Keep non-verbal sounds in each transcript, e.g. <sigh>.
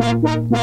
ఏమిటి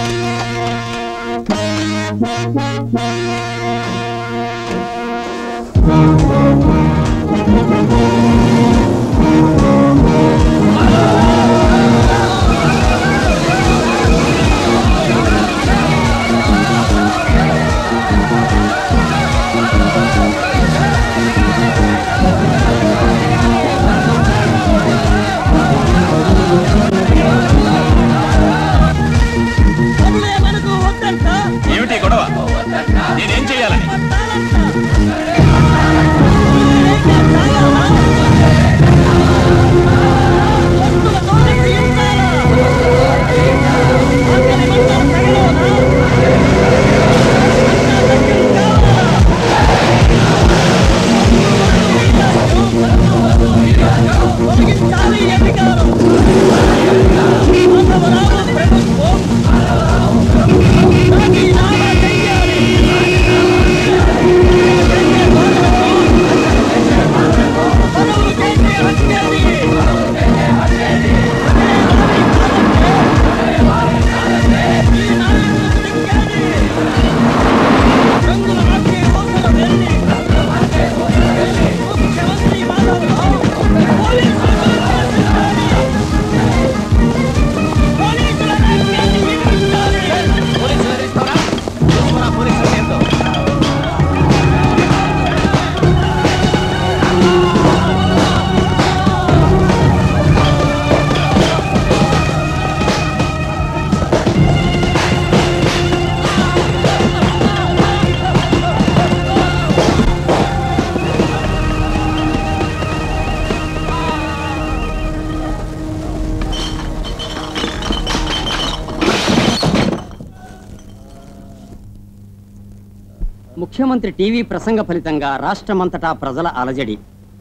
ముఖ్యమంత్రి టీవీ ప్రసంగ ఫలితంగా రాష్ట్రమంతటా ప్రజల అలజడి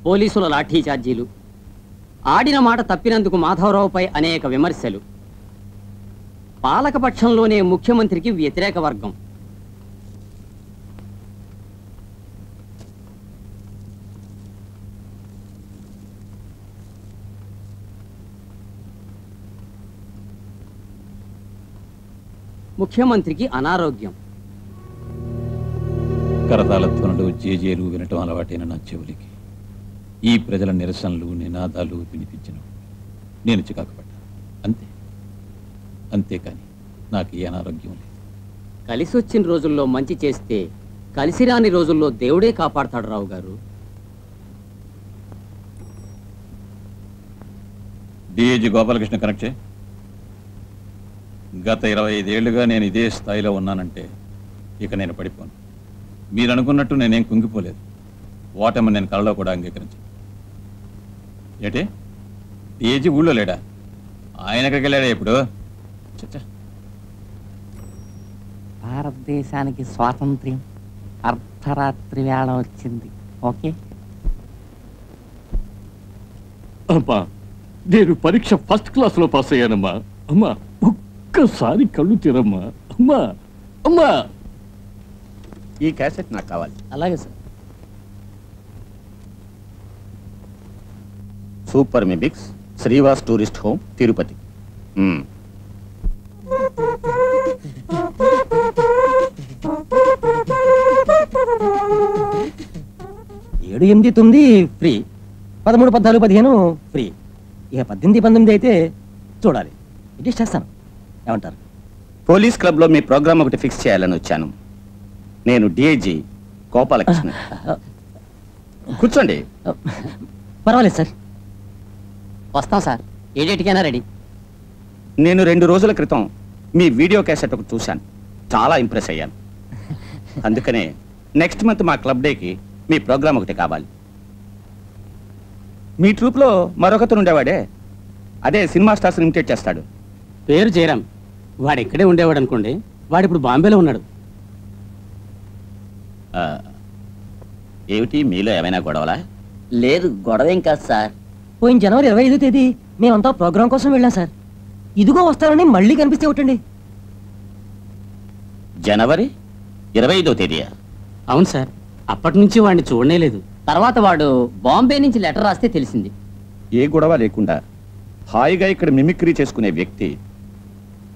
పోలీసుల లాఠీ చార్జీలు. ఆడిన మాట తప్పినందుకు మాధవరావుపై అనేక విమర్శలు. పాలకపక్షంలోనే ముఖ్యమంత్రికి వ్యతిరేక వర్గం. ముఖ్యమంత్రికి అనారోగ్యం. కరతాల ధ్వనులు జేజేలు వినటం అలవాటైన నా చెవులకి. ఈ ప్రజల నిరసనలు నినాదాలు వినిపించను. నేను చికాకు పడ్డా అంతే. అంతేకాని నాకు ఏ అనారోగ్యం లేదు. కలిసి వచ్చిన రోజుల్లో మంచి చేస్తే కలిసి రాని రోజుల్లో దేవుడే కాపాడతాడు రావు గారు. డిఏజీ గోపాలకృష్ణ కనెక్ట్ చేయి. గత ఇరవై ఐదేళ్ళుగా నేను ఇదే స్థాయిలో ఉన్నానంటే ఇక నేను పడిపోను. మీరు అనుకున్నట్టు నేనేం కుంగిపోలేదు. ఓటమి నేను కలలో కూడా అంగీకరించాను. ఏటే? డిఏజీ ఊళ్ళో లేడా? ఆయన ఎక్కడికి వెళ్ళాడా ఇప్పుడు? చచ్చా. భారతదేశానికి స్వాతంత్ర్యం అర్ధరాత్రి వేళ వచ్చింది. ఓకే? అమ్మా నేను పరీక్ష ఫస్ట్ క్లాస్లో పాస్ అయ్యానమ్మా. అమ్మా ఒక్కసారి కళ్ళు తెరమ్మా. అమ్మా అమ్మా! ఈ క్యాసెట్ నాకు కావాలి. అలాగే sir. Super mimics Srivas tourist home Tirupati. ఏడు ఎనిమిది తొమ్మిది ఫ్రీ. పదమూడు పద్నాలుగు పదిహేను ఫ్రీ. ఇక పద్దెనిమిది పంతొమ్మిది అయితే చూడాలి. ఇది చేస్తాను. ఏమంటారు? పోలీస్ క్లబ్లో మీ ప్రోగ్రామ్ ఒకటి ఫిక్స్ చేయాలని వచ్చాను. నేను డిఐజీ గోపాలకృష్ణ కూర్చోండి. పర్వాలేదు సార్. వస్తాం సార్. ఏ డేట్కైనా రెడీ. నేను రెండు రోజుల క్రితం మీ వీడియో క్యాసెట్ ఒకటి చూశాను. చాలా ఇంప్రెస్ అయ్యాను. అందుకనే నెక్స్ట్ మంత్ మా క్లబ్ డేకి మీ ప్రోగ్రామ్ ఒకటి కావాలి. మీ ట్రూప్లో మరొకతను ఉండేవాడే. అదే సినిమా స్టార్స్ ఇమిటేట్ చేస్తాడు. పేరు జయరాం వాడు ఇక్కడే ఉండేవాడు అనుకోండి వాడు ఇప్పుడు బాంబేలో ఉన్నాడు. ఏమిటి మీలో ఏమైనా గొడవలా? లేదు గొడవేం కాదు సార్. పోయిన జనవరి ఇరవై ఐదో తేదీ మేమంతా ప్రోగ్రాం కోసం వెళ్ళాం సార్. ఇదిగో వస్తారని మళ్ళీ కనిపిస్తే ఒకటండి జనవరి ఇరవై ఐదో తేదీయా? అవును సార్ అప్పటి నుంచి వాడిని చూడనే లేదు. తర్వాత వాడు బాంబే నుంచి లెటర్ రాస్తే తెలిసింది. ఏ గొడవ లేకుండా హాయిగా ఇక్కడ మిమిక్రీ చేసుకునే వ్యక్తి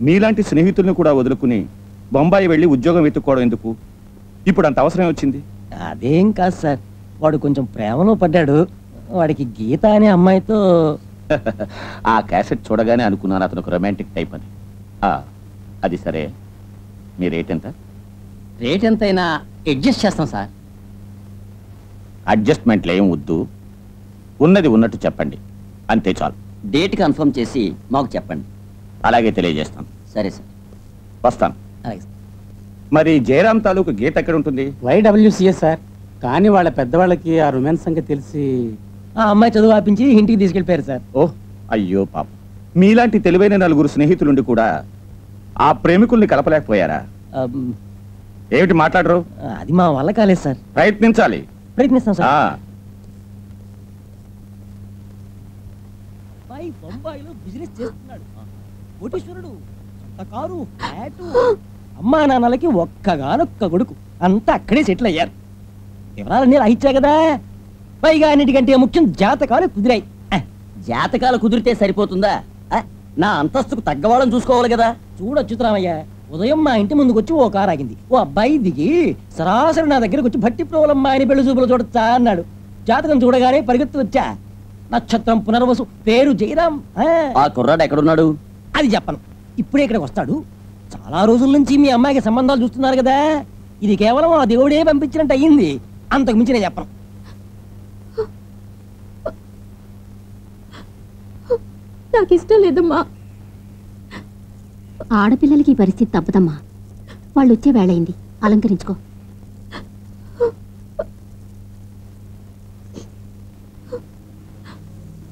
మీలాంటి స్నేహితుల్ని కూడా వదులుకుని బొంబాయి వెళ్ళి ఉద్యోగం వెతుక్కోవడం ఎందుకు? ఇప్పుడు అంత అవసరం వచ్చింది అదేం కాదు సార్. వాడు కొంచెం ప్రేమలో పడ్డాడు. వాడికి గీత అనే అమ్మాయితో <laughs> ఆ క్యాసెట్ చూడగానే అనుకున్నాను అతను ఒక రొమాంటిక్ టైప్ అని. అది సరే. మీ రేట్ ఎంత? రేట్ ఎంతైనా అడ్జస్ట్ చేస్తాం సార్. అడ్జస్ట్మెంట్లు ఏం వద్దు. ఉన్నది ఉన్నట్టు చెప్పండి. అంతే చాలు. డేట్ కన్ఫర్మ్ చేసి మాకు చెప్పండి. అలాగే తెలియజేస్తాను. సరే సార్. వస్తాను. అలాగే. మరి జయరాం తాలూకు గీత ఎక్కడ ఉంటుంది వైడబ్ల్యూసీఎస్ సార్. కానీ వాళ్ళ పెద్దవాళ్ళకి ఆ రొమాన్స్ సంగతి తెలిసి ఆ అమ్మాయి చదువు ఆపించి ఇంటికి తీసుకెళ్ళిపోయారు సార్. ఓహ్ అయ్యో పాప. మీలాంటి తెలివైన నలుగురు స్నేహితులుండి కూడా ఆ ప్రేమికుల్ని కలపలేకపోయారా? అమ్, ఏమిటి మాట్లాడరు? అది మా వల్ల కాలేదు సార్. ప్రయత్నించాలి. ప్రయత్నిస్తాం ఆ, సార్ అబ్బాయి బొంబాయిలో బిజినెస్ చేస్తున్నాడు. కోటీశ్వరుడు సొంత కారు ఫ్లాటు. అమ్మా నాన్నలకి ఒక్కగానొక్క కొడుకు. అంతా అక్కడే సెటిల్ అయ్యారు. వివరాలన్నీ రాయిచ్చా కదా? పైగా అన్నిటికంటే ముఖ్యం జాతకాలు కుదిరాయి. జాతకాలు కుదిరితే సరిపోతుందా? నా అంతస్తుకు తగ్గవాళ్ళని చూసుకోవాలి కదా? చూడొచ్చు రామయ్య ఉదయం మా ఇంటి ముందుకు వచ్చి ఓ కారు ఆగింది. ఓ అబ్బాయి దిగి సరాసరి నా దగ్గరకు వచ్చి భట్టి ప్రోలమ్మ ఆయన పెళ్ళి చూపులు చూడొచ్చా? అన్నాడు. జాతకం చూడగానే పరిగెత్తి వచ్చా. నక్షత్రం పునర్వసు పేరు జయరాం. ఆ కుర్రాడు ఎక్కడున్నాడు? అది చెప్పను. ఇప్పుడే ఇక్కడికి వస్తాడు. చాలా రోజుల నుంచి మీ అమ్మాయికి సంబంధాలు చూస్తున్నారు కదా. ఇది కేవలం ఆ దేవుడే పంపించినట్టు అయ్యింది. అంతకు మించి నేను చెప్పను. నాకు ఇష్టం లేదమ్మా. ఆడపిల్లలకి ఈ పరిస్థితి తప్పదమ్మా. వాళ్ళు వచ్చే వేళయింది అలంకరించుకో.